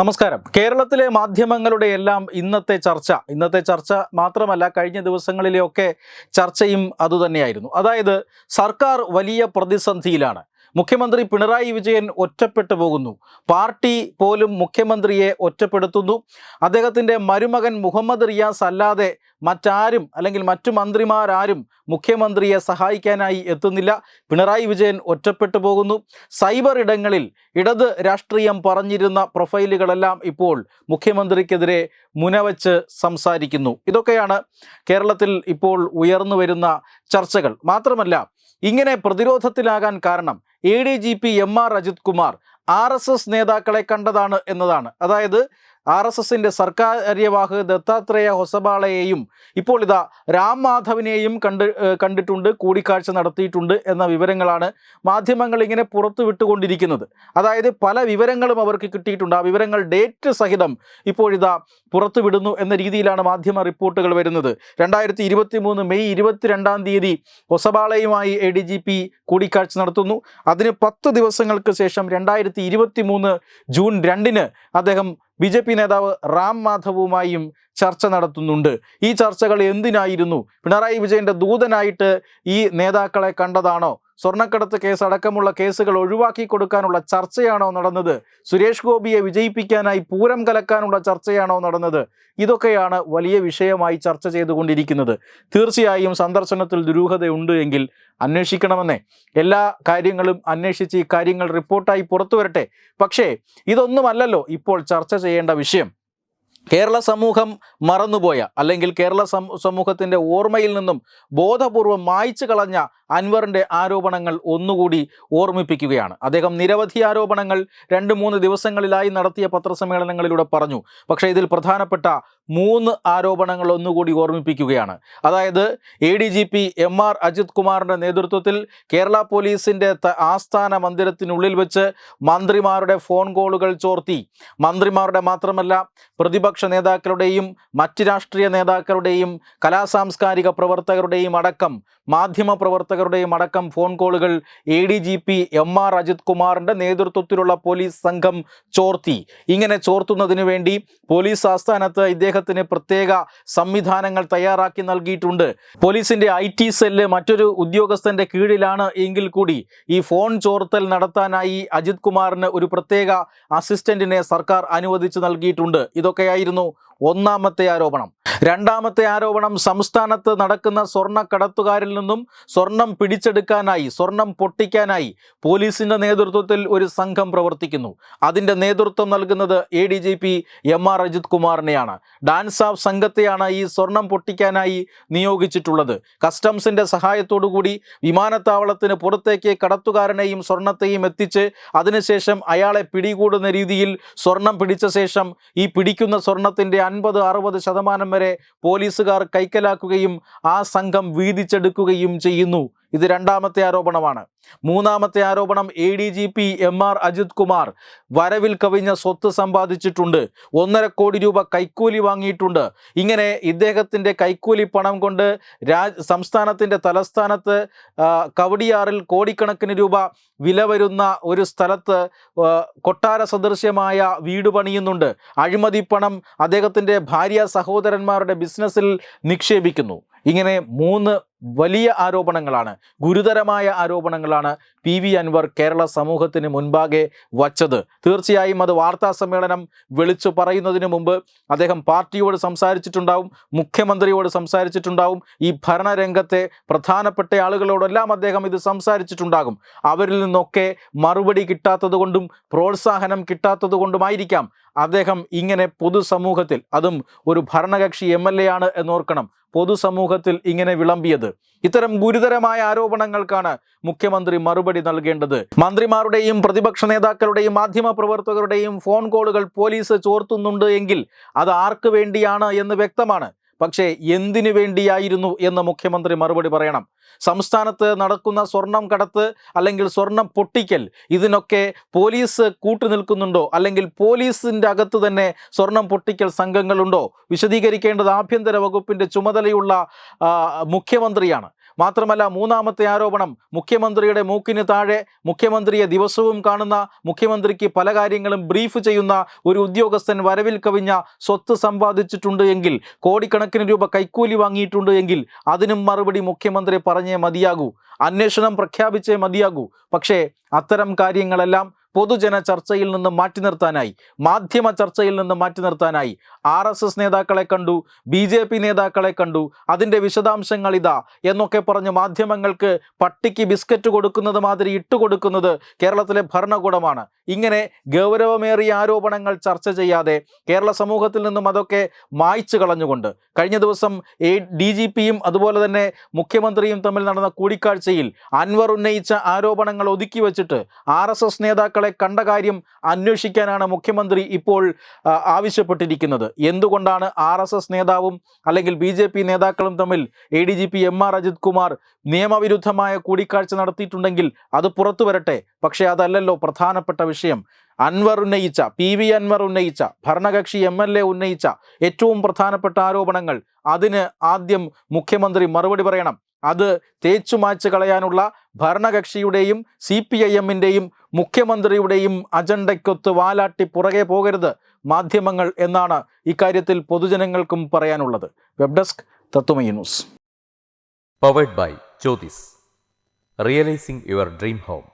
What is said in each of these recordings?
നമസ്കാരം. കേരളത്തിലെ മാധ്യമങ്ങളുടെ എല്ലാം ഇന്നത്തെ ചർച്ച ഇന്നത്തെ ചർച്ച മാത്രമല്ല കഴിഞ്ഞ ദിവസങ്ങളിലെയൊക്കെ ചർച്ചയും അതുതന്നെയായിരുന്നു. അതായത് സർക്കാർ വലിയ പ്രതിസന്ധിയിലാണ്. മുഖ്യമന്ത്രി പിണറായി വിജയൻ ഒറ്റപ്പെട്ടു പോകുന്നു. പാർട്ടി പോലും മുഖ്യമന്ത്രിയെ ഒറ്റപ്പെടുത്തുന്നു. അദ്ദേഹത്തിന്റെ മരുമകൻ മുഹമ്മദ് റിയാസ് അല്ലാതെ മറ്റാരും അല്ലെങ്കിൽ മറ്റു മന്ത്രിമാരാരും മുഖ്യമന്ത്രിയെ സഹായിക്കാനായി എത്തുന്നില്ല. പിണറായി വിജയൻ ഒറ്റപ്പെട്ടു പോകുന്നു. സൈബർ ഇടങ്ങളിൽ ഇടത് രാഷ്ട്രീയം പറഞ്ഞിരുന്ന പ്രൊഫൈലുകളെല്ലാം ഇപ്പോൾ മുഖ്യമന്ത്രിക്കെതിരെ മുനവച്ച് സംസാരിക്കുന്നു. ഇതൊക്കെയാണ് കേരളത്തിൽ ഇപ്പോൾ ഉയർന്നു വരുന്ന ചർച്ചകൾ. മാത്രമല്ല ഇങ്ങനെ പ്രതിരോധത്തിലാകാൻ കാരണം A D G P M R Ajith Kumar R S S നേതാക്കളെ കണ്ടതാണ് എന്നതാണ്. അതായത് ആർ എസ് എസിന്റെ സർക്കാര്യവാഹ് ദത്താത്രേയ ഹൊസബാളയെയും ഇപ്പോൾ ഇതാ രാം മാധവിനെയും കണ്ട് കണ്ടിട്ടുണ്ട് കൂടിക്കാഴ്ച നടത്തിയിട്ടുണ്ട് എന്ന വിവരങ്ങളാണ് മാധ്യമങ്ങൾ ഇങ്ങനെ പുറത്തു വിട്ടുകൊണ്ടിരിക്കുന്നത്. അതായത് പല വിവരങ്ങളും അവർക്ക് കിട്ടിയിട്ടുണ്ട്. ആ വിവരങ്ങൾ ഡേറ്റ് സഹിതം ഇപ്പോഴിതാ പുറത്തു വിടുന്നു എന്ന രീതിയിലാണ് മാധ്യമ റിപ്പോർട്ടുകൾ വരുന്നത്. രണ്ടായിരത്തി ഇരുപത്തി മൂന്ന് മെയ് ഇരുപത്തിരണ്ടാം തീയതി ഒസബാളയുമായി എ ഡി ജി പി കൂടിക്കാഴ്ച നടത്തുന്നു. അതിന് പത്ത് ദിവസങ്ങൾക്ക് ശേഷം രണ്ടായിരത്തി ഇരുപത്തി മൂന്ന് ജൂൺ രണ്ടിന് അദ്ദേഹം ബി ജെ പി നേതാവ് റാം മാധവുമായും ചർച്ച നടത്തുന്നുണ്ട്. ഈ ചർച്ചകൾ എന്തിനായിരുന്നു? പിണറായി വിജയന്റെ ദൂതനായിട്ട് ഈ നേതാക്കളെ കണ്ടതാണോ? സ്വർണക്കടത്ത് കേസ് അടക്കമുള്ള കേസുകൾ ഒഴിവാക്കി കൊടുക്കാനുള്ള ചർച്ചയാണോ നടന്നത്? സുരേഷ് ഗോപിയെ വിജയിപ്പിക്കാനായി പൂരം കലക്കാനുള്ള ചർച്ചയാണോ നടന്നത്? ഇതൊക്കെയാണ് വലിയ വിഷയമായി ചർച്ച ചെയ്തുകൊണ്ടിരിക്കുന്നത്. തീർച്ചയായും സന്ദർശനത്തിൽ ദുരൂഹതയുണ്ട് എങ്കിൽ അന്വേഷിക്കണമെന്നേ. എല്ലാ കാര്യങ്ങളും അന്വേഷിച്ച് ഈ കാര്യങ്ങൾ റിപ്പോർട്ടായി പുറത്തു വരട്ടെ. പക്ഷേ ഇതൊന്നുമല്ലല്ലോ ഇപ്പോൾ ചർച്ച ചെയ്യേണ്ട വിഷയം. കേരള സമൂഹം മറന്നുപോയ അല്ലെങ്കിൽ കേരള സമൂഹത്തിന്റെ ഓർമ്മയിൽ നിന്നും ബോധപൂർവം മായ്ച്ചു കളഞ്ഞ അൻവറിന്റെ ആരോപണങ്ങൾ ഒന്നുകൂടി ഓർമ്മിപ്പിക്കുകയാണ്. അദ്ദേഹം നിരവധി ആരോപണങ്ങൾ രണ്ട് മൂന്ന് ദിവസങ്ങളിലായി നടത്തിയ പത്രസമ്മേളനങ്ങളിലൂടെ പറഞ്ഞു. പക്ഷേ ഇതിൽ പ്രധാനപ്പെട്ട മൂന്ന് ആരോപണങ്ങൾ ഒന്നുകൂടി ഓർമ്മിപ്പിക്കുകയാണ്. അതായത് A D G P M R Ajith കുമാറിന്റെ നേതൃത്വത്തിൽ കേരള പോലീസിന്റെ ആസ്ഥാന മന്ദിരത്തിനുള്ളിൽ വെച്ച് മന്ത്രിമാരുടെ ഫോൺ കോളുകൾ ചോർത്തി. മന്ത്രിമാരുടെ മാത്രമല്ല പ്രതിപക്ഷ നേതാക്കളുടെയും മറ്റ് രാഷ്ട്രീയ നേതാക്കളുടെയും കലാസാംസ്കാരിക പ്രവർത്തകരുടെയും അടക്കം മാധ്യമ പ്രവർത്തകരുടെയും അടക്കം ഫോൺ കോളുകൾ A D G P M R Ajith കുമാറിന്റെ നേതൃത്വത്തിലുള്ള പോലീസ് സംഘം ചോർത്തി. ഇങ്ങനെ ചോർത്തുന്നതിനു വേണ്ടി പോലീസ് ആസ്ഥാനത്ത് ഇദ്ദേഹത്തിന് പ്രത്യേക സംവിധാനങ്ങൾ തയ്യാറാക്കി നൽകിയിട്ടുണ്ട്. പോലീസിന്റെ ഐ ടി സെല്ല് മറ്റൊരു ഉദ്യോഗസ്ഥന്റെ കീഴിലാണ് എങ്കിൽ കൂടി ഈ ഫോൺ ചോർത്തൽ നടത്താനായി അജിത് കുമാറിന് ഒരു പ്രത്യേക അസിസ്റ്റന്റിനെ സർക്കാർ അനുവദിച്ചു നൽകിയിട്ടുണ്ട്. ഇതൊക്കെയായിരുന്നു ഒന്നാമത്തെ ആരോപണം. രണ്ടാമത്തെ ആരോപണം സംസ്ഥാനത്ത് നടക്കുന്ന സ്വർണ കടത്തുകാരിൽ നിന്നും സ്വർണം പിടിച്ചെടുക്കാനായി സ്വർണം പൊട്ടിക്കാനായി പോലീസിന്റെ നേതൃത്വത്തിൽ ഒരു സംഘം പ്രവർത്തിക്കുന്നു. അതിന്റെ നേതൃത്വം നൽകുന്നത് A D G P M R Ajith കുമാറിനെയാണ്. DANSAF സംഘത്തെയാണ് ഈ സ്വർണം പൊട്ടിക്കാനായി നിയോഗിച്ചിട്ടുള്ളത്. കസ്റ്റംസിന്റെ സഹായത്തോടുകൂടി വിമാനത്താവളത്തിന് പുറത്തേക്ക് കടത്തുകാരനെയും സ്വർണത്തെയും എത്തിച്ച് അതിനുശേഷം അയാളെ പിടികൂടുന്ന രീതിയിൽ സ്വർണം പിടിച്ച ശേഷം ഈ പിടിക്കുന്ന സ്വർണത്തിന്റെ അൻപത് അറുപത് ശതമാനം വരെ പോലീസുകാർ കൈക്കലാക്കുകയും ആ സംഘം വീതിച്ചെടുക്കുകയും ചെയ്യുന്നു. ഇത് രണ്ടാമത്തെ ആരോപണമാണ്. മൂന്നാമത്തെ ആരോപണം A D G P M R Ajith Kumar വരവിൽ കവിഞ്ഞ സ്വത്ത് സമ്പാദിച്ചിട്ടുണ്ട്. ഒന്നര കോടി രൂപ കൈക്കൂലി വാങ്ങിയിട്ടുണ്ട്. ഇങ്ങനെ ഇദ്ദേഹത്തിന്റെ കൈക്കൂലി പണം കൊണ്ട് രാജ് സംസ്ഥാനത്തിന്റെ തലസ്ഥാനത്ത് കവടിയാറിൽ കോടിക്കണക്കിന് രൂപ വില വരുന്ന ഒരു സ്ഥലത്ത് കൊട്ടാര സദൃശ്യമായ വീട് പണിയുന്നുണ്ട്. അഴിമതി പണം അദ്ദേഹത്തിന്റെ ഭാര്യ സഹോദരന്മാരുടെ ബിസിനസ്സിൽ നിക്ഷേപിക്കുന്നു. ഇങ്ങനെ മൂന്ന് വലിയ ആരോപണങ്ങളാണ് ഗുരുതരമായ ആരോപണങ്ങളാണ് പി വി അൻവർ കേരള സമൂഹത്തിന് മുൻപാകെ വച്ചത്. തീർച്ചയായും അത് വാർത്താ സമ്മേളനം വിളിച്ചു പറയുന്നതിന് മുമ്പ് അദ്ദേഹം പാർട്ടിയോട് സംസാരിച്ചിട്ടുണ്ടാവും മുഖ്യമന്ത്രിയോട് സംസാരിച്ചിട്ടുണ്ടാവും ഈ ഭരണരംഗത്തെ പ്രധാനപ്പെട്ട ആളുകളോടെല്ലാം അദ്ദേഹം ഇത് സംസാരിച്ചിട്ടുണ്ടാകും. അവരിൽ നിന്നൊക്കെ മറുപടി കിട്ടാത്തതുകൊണ്ടും പ്രോത്സാഹനം കിട്ടാത്തതുകൊണ്ടുമായിരിക്കാം അദ്ദേഹം ഇങ്ങനെ പൊതുസമൂഹത്തിൽ അതും ഒരു ഭരണകക്ഷി എം എൽ എ ആണ് എന്നോർക്കണം. പൊതുസമൂഹത്തിൽ ഇങ്ങനെ വിളമ്പിയത്. ഇത്തരം ഗുരുതരമായ ആരോപണങ്ങൾക്കാണ് മുഖ്യമന്ത്രി മറുപടി നൽകേണ്ടത്. മന്ത്രിമാരുടെയും പ്രതിപക്ഷ നേതാക്കളുടെയും മാധ്യമ പ്രവർത്തകരുടെയും ഫോൺ കോളുകൾ പോലീസ് ചോർത്തുന്നുണ്ട് എങ്കിൽ അത് ആർക്ക് വേണ്ടിയാണ് എന്ന് വ്യക്തമാണ്. പക്ഷേ എന്തിനു വേണ്ടിയായിരുന്നു എന്ന് മുഖ്യമന്ത്രി മറുപടി പറയണം. സംസ്ഥാനത്ത് നടക്കുന്ന സ്വർണം കടത്ത് അല്ലെങ്കിൽ സ്വർണം പൊട്ടിക്കൽ ഇതിനൊക്കെ പോലീസ് കൂട്ടുനിൽക്കുന്നുണ്ടോ? അല്ലെങ്കിൽ പോലീസിന്റെ അകത്ത് തന്നെ സ്വർണം പൊട്ടിക്കൽ സംഘങ്ങളുണ്ടോ? വിശദീകരിക്കേണ്ടത് ആഭ്യന്തര വകുപ്പിന്റെ ചുമതലയുള്ള മുഖ്യമന്ത്രിയാണ്. മാത്രമല്ല മൂന്നാമത്തെ ആരോപണം മുഖ്യമന്ത്രിയുടെ മൂക്കിന് താഴെ മുഖ്യമന്ത്രിയെ ദിവസവും കാണുന്ന മുഖ്യമന്ത്രിക്ക് പല കാര്യങ്ങളും ബ്രീഫ് ചെയ്യുന്ന ഒരു ഉദ്യോഗസ്ഥൻ വരവിൽ കവിഞ്ഞ സ്വത്ത് സമ്പാദിച്ചിട്ടുണ്ട് എങ്കിൽ കോടിക്കണക്കിന് രൂപ കൈക്കൂലി വാങ്ങിയിട്ടുണ്ട് എങ്കിൽ അതിനും മറുപടി മുഖ്യമന്ത്രി പറഞ്ഞേ മതിയാകൂ. അന്വേഷണം പ്രഖ്യാപിച്ചേ മതിയാകൂ. പക്ഷേ അത്തരം കാര്യങ്ങളെല്ലാം പൊതുജന ചർച്ചയിൽ നിന്ന് മാറ്റി നിർത്താനായി മാധ്യമ ചർച്ചയിൽ നിന്ന് മാറ്റി നിർത്താനായി. ആർ എസ് എസ് നേതാക്കളെ കണ്ടു ബി ജെ പി നേതാക്കളെ കണ്ടു അതിന്റെ വിശദാംശങ്ങൾ ഇതാ എന്നൊക്കെ പറഞ്ഞ് മാധ്യമങ്ങൾക്ക് പട്ടിക്ക് ബിസ്ക്കറ്റ് കൊടുക്കുന്നത് മാതിരി ഇട്ടുകൊടുക്കുന്നത് കേരളത്തിലെ ഭരണകൂടമാണ്. ഇങ്ങനെ ഗൗരവമേറിയ ആരോപണങ്ങൾ ചർച്ച ചെയ്യാതെ കേരള സമൂഹത്തിൽ നിന്നും അതൊക്കെ മായ്ച്ചു കളഞ്ഞുകൊണ്ട് കഴിഞ്ഞ ദിവസം എ ഡി ജി പിയും അതുപോലെ തന്നെ മുഖ്യമന്ത്രിയും തമ്മിൽ നടന്ന കൂടിക്കാഴ്ചയിൽ അൻവർ ഉന്നയിച്ച ആരോപണങ്ങൾ ഒതുക്കി വച്ചിട്ട് ആർ എസ് എസ് നേതാക്കളെ കണ്ട കാര്യം അന്വേഷിക്കാനാണ് മുഖ്യമന്ത്രി ഇപ്പോൾ ആവശ്യപ്പെട്ടിരിക്കുന്നത്. എന്തുകൊണ്ടാണ് ആർ എസ് എസ് നേതാവും അല്ലെങ്കിൽ ബി ജെ പി നേതാക്കളും തമ്മിൽ A D G P M R Ajith Kumar നിയമവിരുദ്ധമായ കൂടിക്കാഴ്ച നടത്തിയിട്ടുണ്ടെങ്കിൽ അത് പുറത്തു വരട്ടെ? പക്ഷേ അതല്ലല്ലോ പ്രധാനപ്പെട്ട വിഷയം. അൻവർ ഉന്നയിച്ച പി വി അൻവർ ഉന്നയിച്ച ഭരണകക്ഷി എം എൽ എ ഉന്നയിച്ച ഏറ്റവും പ്രധാനപ്പെട്ട ആരോപണങ്ങൾ അതിന് ആദ്യം മുഖ്യമന്ത്രി മറുപടി പറയണം. അത് തേച്ചു മായ്ച്ചു കളയാനുള്ള ഭരണകക്ഷിയുടെയും സി പി ഐ എമ്മിന്റെയും മുഖ്യമന്ത്രിയുടെയും അജണ്ടയ്ക്കൊത്ത് വാലാട്ടി പുറകെ പോകരുത് മാധ്യമങ്ങൾ എന്നാണ് ഇക്കാര്യത്തിൽ പൊതുജനങ്ങൾക്കും പറയാനുള്ളത്. Web desk Tatwamayi news. Powered by Jyothis realising your dream home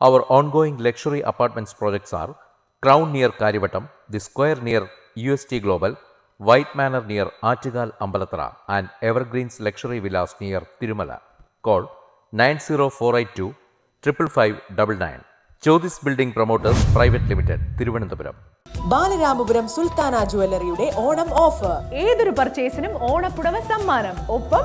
our ongoing luxury apartments projects are crown near Kariavattom the square near U S T Crown near Karivatam, The Square near UST Global, White Manor near Achigal Ambalatra, and Evergreens Luxury Villas near Tirumala. Call 90482 55599. Jyotis Building Promoters Private Limited, Thiruvananthapuram. Balaramapuram Sultana ജുവല്ലറിയുടെ Onam offer ഏതൊരു പർച്ചേസിനും ഓണപ്പുടവ സമ്മാനം ഒപ്പം